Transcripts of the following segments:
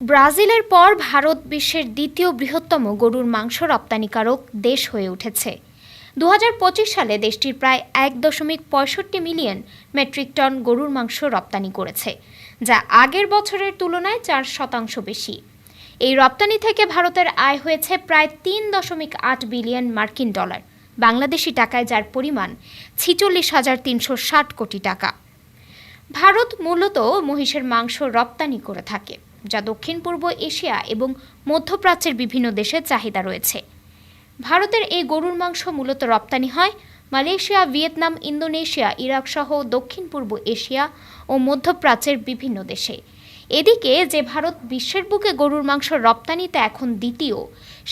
ব্রাজিলের পর ভারত বিশ্বের দ্বিতীয় বৃহত্তম গরুর মাংস রপ্তানিকারক দেশ হয়ে উঠেছে। দু হাজার পঁচিশ সালে দেশটির প্রায় এক দশমিক পঁয়ষট্টি মিলিয়ন মেট্রিক টন গরুর মাংস রপ্তানি করেছে, যা আগের বছরের তুলনায় চার শতাংশ বেশি। এই রপ্তানি থেকে ভারতের আয় হয়েছে প্রায় তিন দশমিক আট বিলিয়ন মার্কিন ডলার, বাংলাদেশি টাকায় যার পরিমাণ ছিচল্লিশ হাজার তিনশো ষাট কোটি টাকা। ভারত মূলত মহিষের মাংস রপ্তানি করে থাকে। যা দক্ষিণ পূর্ব এশিয়া এবং মধ্যপ্রাচ্যের বিভিন্ন দেশে চাহিদা রয়েছে। ভারতের এই গরুর মাংস মূলত রপ্তানি হয় মালয়েশিয়া, ভিয়েতনাম, ইন্দোনেশিয়া, ইরাক সহ দক্ষিণ পূর্ব এশিয়া ও মধ্যপ্রাচ্যের বিভিন্ন দেশে। এদিকে যে ভারত বিশ্বের বুকে গরুর মাংস রপ্তানিতে এখন দ্বিতীয়,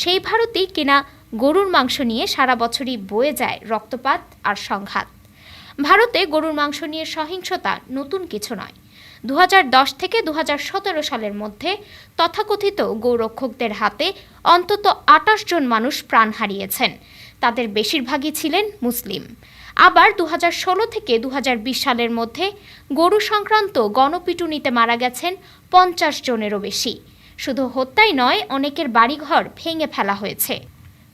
সেই ভারতেই কেনা গরুর মাংস নিয়ে সারা বছরই বয়ে যায় রক্তপাত আর সংঘাত। ভারতে গরুর মাংস নিয়ে সহিংসতা নতুন কিছু নয়। দু হাজার দশ থেকে দুহাজার সতেরো সালের মধ্যে তথাকথিত গৌরক্ষকদের হাতে অন্তত আটাশ জন মানুষ প্রাণ হারিয়েছেন। তাদের বেশিরভাগই ছিলেন মুসলিম। আবার দুহাজার ষোলো থেকে দুহাজার বিশ সালের মধ্যে গরু সংক্রান্ত গণপিটুনিতে মারা গেছেন পঞ্চাশ জনেরও বেশি। শুধু হত্যাই নয়, অনেকের বাড়িঘর ভেঙে ফেলা হয়েছে।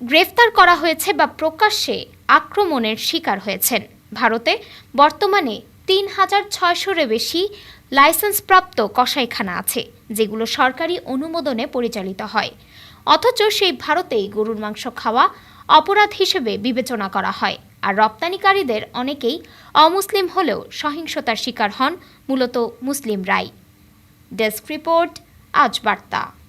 গ্রেফতার করা হয়েছে বা প্রকাশ্যে আক্রমণের শিকার হয়েছেন। ভারতে বর্তমানে তিন হাজার ছয়শোরও বেশি লাইসেন্সপ্রাপ্ত কসাইখানা আছে, যেগুলো সরকারি অনুমোদনে পরিচালিত হয়। অথচ সেই ভারতেই গরুর মাংস খাওয়া অপরাধ হিসেবে বিবেচনা করা হয়। আর রপ্তানিকারীদের অনেকেই অমুসলিম হলেও সহিংসতার শিকার হন, মূলত মুসলিম মুসলিমরাই। ডেস্ক রিপোর্ট, আজ বার্তা।